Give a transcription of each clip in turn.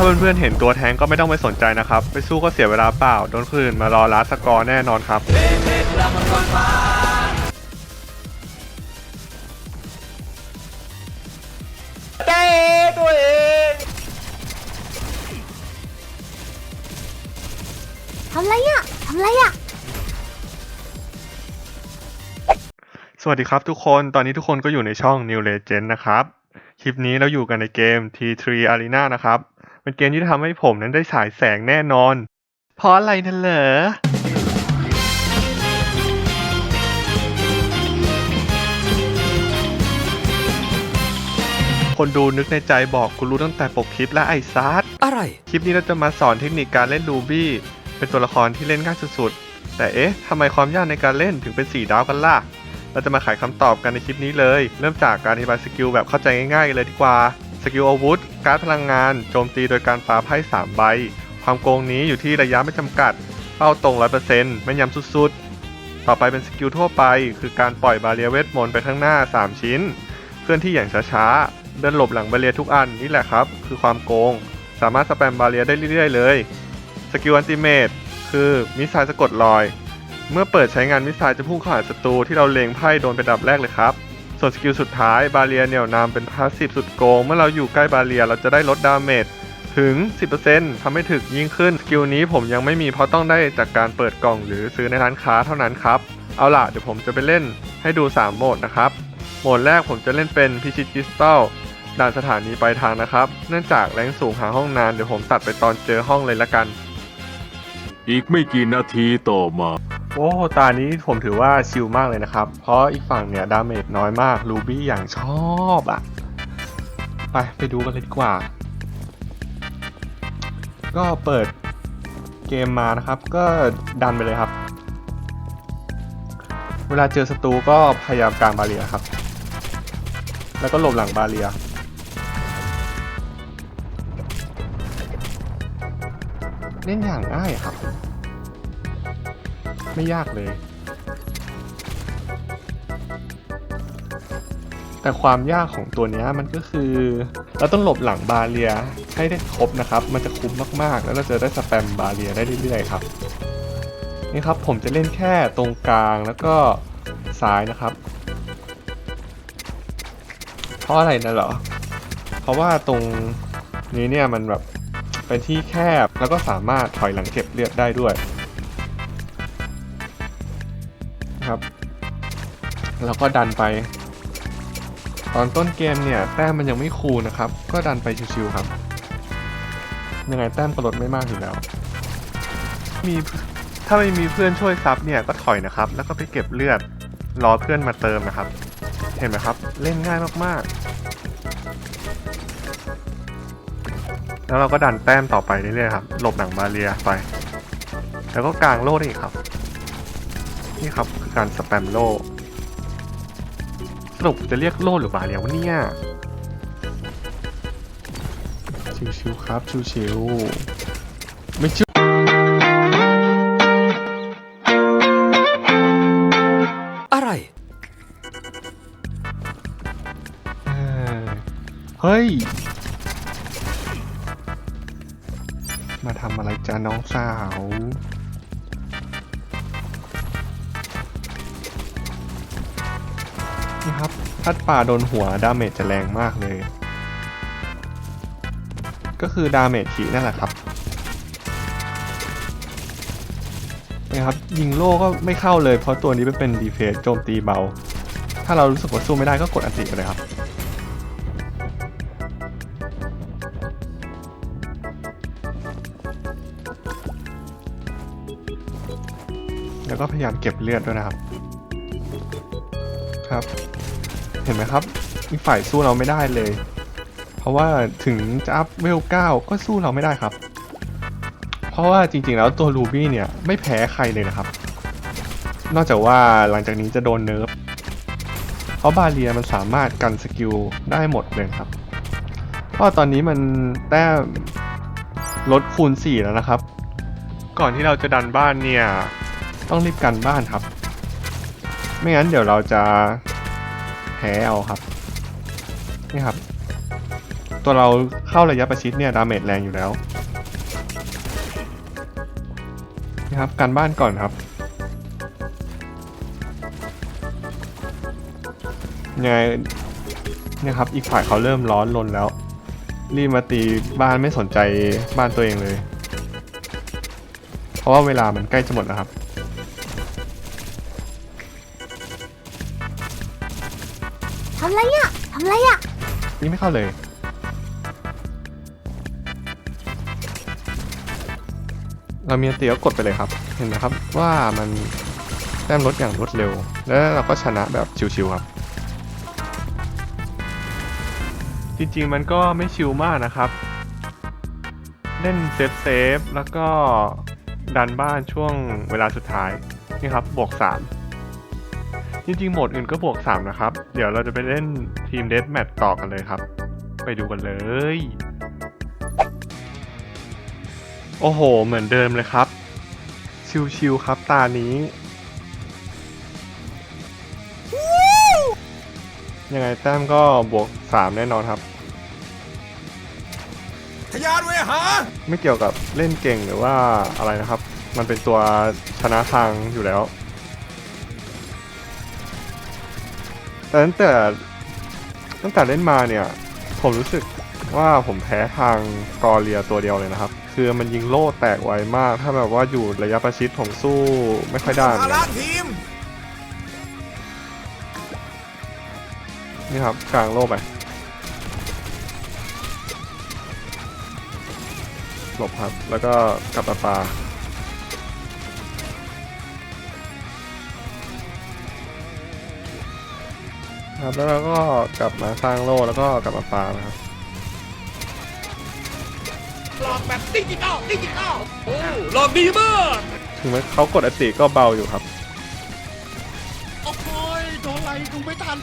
ถ้าเพื่อนๆเห็นตัวแทงก็ไม่ต้องไปสนใจนะครับ ไปสู้ก็เสียเวลาเปล่า โดนคนอื่นมารอลัดสกอร์แน่นอนครับเจ้ตัวเองทำไรอะทำไรอะสวัสดีครับทุกคน ตอนนี้ทุกคนก็อยู่ในช่อง New Legend นะครับ คลิปนี้เราอยู่กันในเกม T3 Arena นะครับ เป็นเกมที่ทำให้ผมนั้นได้ฉายแสงแน่นอน เพราะอะไรนั่นเหรอคนดูนึกในใจบอกกูรู้ตั้งแต่ปกคลิปและไอ้ซัดอะไร คลิปนี้เราจะมาสอนเทคนิคการเล่นลูบี้เป็นตัวละครที่เล่นง่ายสุดๆ แต่เอ๊ะทำไมความยากในการเล่นถึงเป็น 4 ดาวกันล่ะ เราจะมาไขคำตอบกันในคลิปนี้เลย เริ่มจากการอธิบายสกิลแบบเข้าใจง่ายๆเลยดีกว่า สกิลอาวุธ การดพลังงาน โจมตีโดยการปาไพ่3ใบ ความโกงนี้อยู่ที่ระยะไม่จำกัด เป้าตรง 100%แม่นยำสุดๆ ต่อไปเป็นสกิลทั่วไป คือการปล่อยบาเรียเวทมนต์ไปข้างหน้า 3 ชิ้น เคลื่อนที่อย่างช้าๆ เดินหลบหลังบาเรียทุกอันนี่แหละครับ คือความโกง สามารถสแปมบาเรียได้เรื่อยๆ เลย สกิลอันติเมตคือมิสไซล์สะกดรอย เมื่อเปิดใช้งานมิสไซล์จะพุ่งเข้าหาศัตรูที่เราเล็งไพ่โดนเป็นดับแรกเลยครับ ส่วนสกิลสุดท้ายบาเรียเหนี่ยวนำเป็นพาสซีฟสุดโกง เมื่อเราอยู่ใกล้บาเรียเราจะได้ลดดาเมจถึง 10%ทำให้ถึกยิ่งขึ้น สกิลนี้ผมยังไม่มีเพราะต้องได้จากการเปิดกล่องหรือซื้อในร้านค้าเท่านั้นครับ เอาล่ะเดี๋ยวผมจะไปเล่นให้ดู 3 โหมดนะครับ โหมดแรกผมจะเล่นเป็นพิชิตคริสตัลด่านสถานีปลายทางนะครับ เนื่องจากแรงสูงหาห้องนานเดี๋ยวผมตัดไปตอนเจอห้องเลยละกัน อีกไม่กี่นาทีต่อมา โอ้ตานี้ผมถือว่าชิลมากเลยนะครับ เพราะอีกฝั่งเนี่ยดาเมจน้อยมากรูบี้อย่างชอบอะ่ะ ไปไปดูกันเลยดีกว่า ก็เปิดเกมมานะครับ ก็ดันไปเลยครับ เวลาเจอศัตรูก็พยายามกลางบาเรียครับ แล้วก็หลบหลังบาเรียเล่นอย่างง่ายครับ ไม่ยากเลย แต่ความยากของตัวนี้มันก็คือ เราต้องหลบหลังบาเรียให้ได้ครบนะครับ มันจะคุ้มมากๆ แล้วเราจะได้สแปมบาเรียได้เรื่อยๆครับ นี่ครับผมจะเล่นแค่ตรงกลางแล้วก็ซ้ายนะครับ เพราะอะไรนะเหรอ เพราะว่าตรงนี้เนี่ยมันแบบเป็นที่แคบแล้วก็สามารถถอยหลังเก็บเลือดได้ด้วย แล้วก็ดันไป ตอนต้นเกมเนี่ยแต้มมันยังไม่คูลนะครับ ก็ดันไปชิวๆครับ ยังไงแต้มก็ลดไม่มากอยู่แล้ว มีถ้าไม่มีเพื่อนช่วยซับเนี่ยก็ถอยนะครับ แล้วก็ไปเก็บเลือดรอเพื่อนมาเติมนะครับ เห็นไหมครับ เล่นง่ายมากๆ แล้วเราก็ดันแต้มต่อไปเรื่อยๆครับหลบหนังบาเรียไป แล้วก็กลางโล่ได้อีกครับ นี่ครับคือการสแปมโล่ สรุปจะเรียกโล่หรือบาเรียวะเนี่ย ชิวๆครับชิวๆไม่ชิวอะไร เออเฮ้ย มาทำอะไรจ้าน้องสาว ครับพัดป่าโดนหัวดาเมจจะแรงมากเลย ก็คือดาเมจขีนั่นแหละครับนะครับยิงโล่ก็ไม่เข้าเลยเพราะตัวนี้เป็นดีเฟสโจมตีเบา ถ้าเรารู้สึกว่าสู้ไม่ได้ก็กดอันติไปเลยครับแล้วก็พยายามเก็บเลือดด้วยนะครับ ครับ เห็นไหมครับอีกฝ่ายสู้เราไม่ได้เลย เพราะว่าถึงจะอัพเวล9ก็สู้เราไม่ได้ครับ เพราะว่าจริงๆแล้วตัวรูบี้เนี่ยไม่แพ้ใครเลยนะครับ นอกจากว่าหลังจากนี้จะโดนเนิร์ฟเพราะบาเรียมันสามารถกันสกิลได้หมดเลยครับเพราะตอนนี้มันแต้มลดคูณ 4 แล้วนะครับ ก่อนที่เราจะดันบ้านเนี่ย ต้องรีบกันบ้านครับ ไม่งั้นเดี๋ยวเราจะ แพ้เอาครับ นี่ครับ ตัวเราเข้าระยะประชิดเนี่ยดาเมจแรงอยู่แล้วนะครับการบ้านก่อนครับยังไงเนี่ยครับอีกฝ่ายเขาเริ่มร้อนรนแล้ว รีบมาตีบ้านไม่สนใจบ้านตัวเองเลย เพราะว่าเวลามันใกล้จะหมดแล้วครับ อะทำไรอะนี่ไม่เข้าเลย เรามีอันเตียก็กดไปเลยครับ เห็นไหมครับว่ามันแต้มลดอย่างรวดเร็ว แล้วเราก็ชนะแบบชิวๆครับ จริงๆมันก็ไม่ชิวมากนะครับ เล่นเซฟเซฟๆแล้วก็ดันบ้านช่วงเวลาสุดท้าย นี่ครับบวก3 จริงๆโหมดอื่นก็บวก 3 นะครับ เดี๋ยวเราจะไปเล่นทีมเด a แม t ต่อกันเลยครับ ไปดูกันเลย โอ้โห เหมือนเดิมเลยครับ ชิวๆครับตานี้ ยังไงแต้มก็บวก 3 แน่นอนครับทะยานเวหา ไม่เกี่ยวกับเล่นเก่งหรือว่าอะไรนะครับ มันเป็นตัวชนะทางอยู่แล้ว แต่ตั้งแต่ตั้งแต่เล่นมาเนี่ย ผมรู้สึกว่าผมแพ้ทางกอเรียตัวเดียวเลยนะครับ คือมันยิงโล่แตกไวมาก ถ้าแบบว่าอยู่ระยะประชิดผมสู้ไม่ค่อยได้เหมือนกันล้านทีมนี่ครับกลางโล่ไปหลบครับ แล้วก็กลับมาปลา ครับแล้วเราก็กลับมาสร้างโล่แล้วก็กลับมาปลานะครับหลอกแบบดิจิตอลดิจิตอลโอ้หลอกดีมากถึงแม้เขากดอติก็เบาอยู่ครับโอ้ยโดนอะไรดูไม่ทัน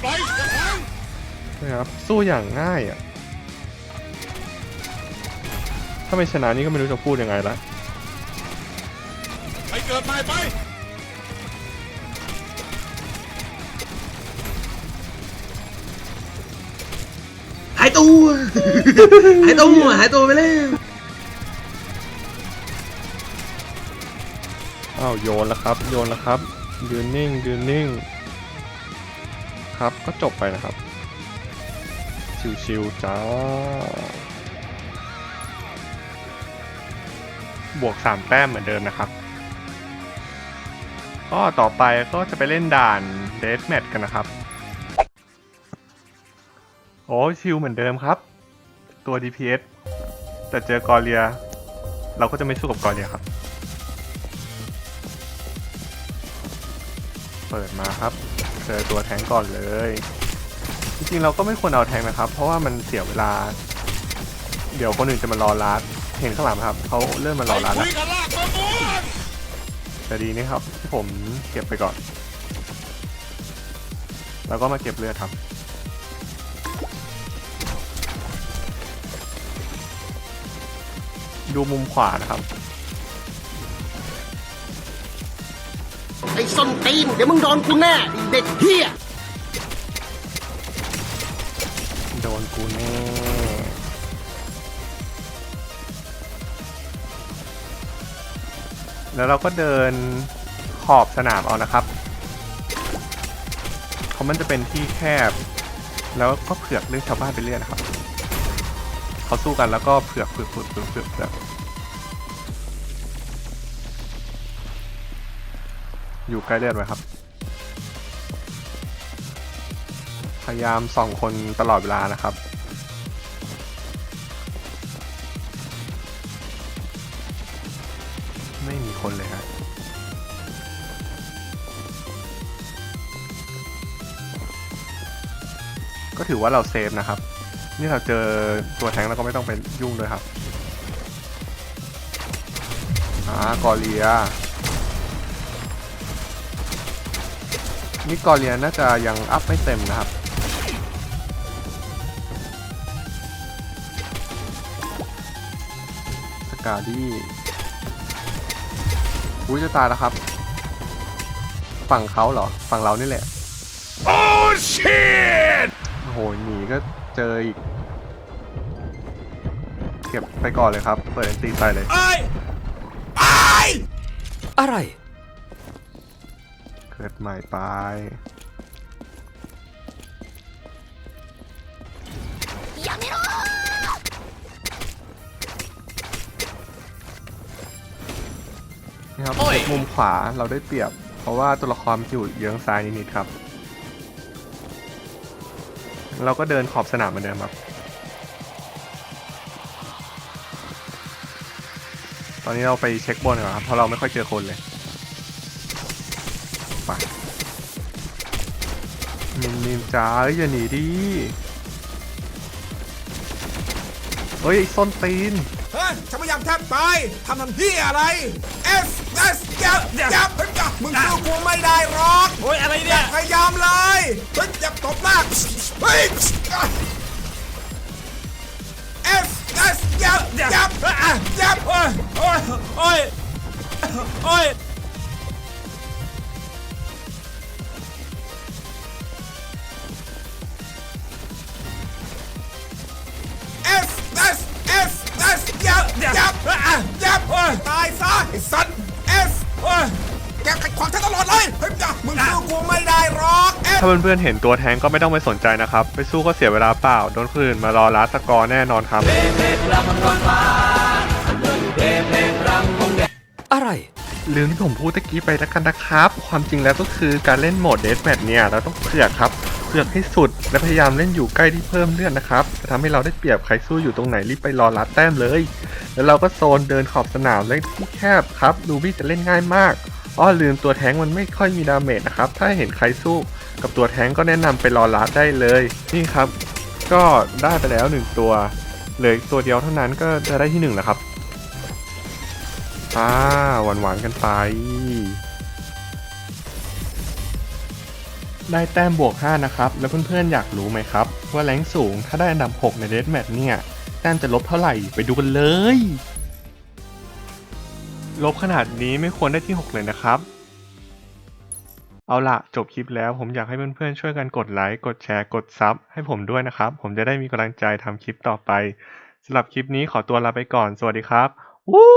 ไปจะพังนะครับสู้อย่างง่ายอะถ้าไม่ชนะนี่ก็ไม่รู้จะพูดยังไงละไปเกิดใหม่ไปายตัว หายตัวหายตัวไปแล้วอ้าวโยนแล้วครับ โยนแล้วครับ ยืนนิ่งยืนนิ่ง ครับก็จบไปนะครับ ชิวๆจ้า บวกสามแต้มเหมือนเดิมนะครับ ก็ต่อไปก็จะไปเล่นด่านเด a แม t กันนะครับ โอ้ชิวเหมือนเดิมครับ ตัว DPS แต่เจอกอเรีย เราก็จะไม่สู้กับกอเรียครับ เปิดมาครับ เจอตัวแทงก่อนเลย จริงๆเราก็ไม่ควรเอาแทงนะครับ เพราะว่ามันเสียเวลา เดี๋ยวคนอื่นจะมารอรัดเห็นข้างหลังไหมครับเขาเริ่มมารอรัดแล้วแต่ดีนี่ครับที่ผมเก็บไปก่อน แล้วก็มาเก็บเลือดครับ ดูมุมขวานะครับ ไอ้ส้นตีน เดี๋ยวมึงโดนกูแน่ไอ้เด็กเฮียโดนกูแน่แล้วเราก็เดินขอบสนามเอานะครับ เพราะมันจะเป็นที่แคบ แล้วก็เผือกเรื่องชาวบ้านไปเรื่อยนะครับ เขาสู้กันแล้วก็เผือกเผือกเผือกเผือกเผือกเผือกอยู่ใกล้เลือดไว้ครับ พยายามส่องคนตลอดเวลานะครับไม่มีคนเลยครับก็ถือว่าเราเซฟนะครับ นี่เราเจอตัวแทงแล้วก็ไม่ต้องไปยุ่งด้วยครับอ่ากอเลียนี่กอเลียน่าจะยังอัพไม่เต็มนะครับสกาดี้อุ้ยจะตายแล้วครับ ฝั่งเขาเหรอ ฝั่งเรานี่แหละ โอ้ชิตโอ้โหหนีก็ เจออีก เก็บไปก่อนเลยครับ เปิดอันตีใส่เลย ไอ้ไอ้ อะไร เกิดใหม่ไป やめろ นี่ครับเช็คมุมขวาเราได้เปรียบ เพราะว่าตัวละครมันอยู่เยื้องซ้ายนิดๆครับ เราก็เดินขอบสนามเหมือนเดิมครับ ตอนนี้เราไปเช็คบนก่อนครับ เพราะเราไม่ค่อยเจอคนเลยไปมินมินจ้าเอ้ยอย่าหนีดิเฮ้ยไอ้ส้นตีน เฮ้ยฉันพยายามแทบตายทำทำพี่อะไร S S ยับยับเฮ้ยจับมึงสู้กูไม่ได้หรอก โอ้ยอะไรเนี่ย พยายามเลยเฮ้ยยับตบหน้า เฮ้ย S S ยับยับยับโอ้ยโอ้ยโอ้ยโอ้ย S S S S ยับยับยับโอ้ยตายซะไอ้สัตว์ S โอ้ยแกขัดขวางฉันตลอดเลยเฮ้ยจ้ะมึงสู้กูไม่ได้หรอกาเพื่อนๆเห็นตัวแทงก็ไม่ต้องไปสนใจนะครับ ไปสู้ก็เสียเวลาเปล่า โดนคนอื่นมารอลัดสกอร์แน่นอนครับ อะไร ลืมที่ผมพูดตะกี้ไปแล้วกันนะครับ ความจริงแล้วก็คือการเล่นโหมดเดสแมทเนี่ยเราต้องเผือกครับเผือกให้สุด และพยายามเล่นอยู่ใกล้ที่เพิ่มเลือดนะครับจะทำให้เราได้เปรียบใครสู้อยู่ตรงไหนรีบไปรอรัดแต้มเลย แล้วเราก็โซนเดินขอบสนามเล่นที่แคบครับลูบี้จะเล่นง่ายมากอ้อลืมตัวแท้งมันไม่ค่อยมีดาเมจนะครับ ถ้าเห็นใครสู้ กับตัวแท้งก็แนะนำไปรอรัดได้เลย นี่ครับ ก็ได้ไปแล้วหนึ่งตัวเหลือตัวเดียวเท่านั้นก็จะได้ที่หนึ่งแล้วครับอ่าหวานหวานกันไป ได้แต้มบวก 5 นะครับ แล้วเพื่อนๆอยากรู้ไหมครับ ว่าแรงสูงถ้าได้อันดับ 6 ในเดสแมทเนี่ย แต้มจะลบเท่าไหร่ไปดูกันเลย ลบขนาดนี้ไม่ควรได้ที่ 6 เลยนะครับ เอาละจบคลิปแล้วผมอยากให้เพื่อนๆช่วยกันกดไลค์กดแชร์กดซับให้ผมด้วยนะครับ ผมจะได้มีกำลังใจทำคลิปต่อไปสำหรับคลิปนี้ขอตัวลาไปก่อน สวัสดีครับ วู้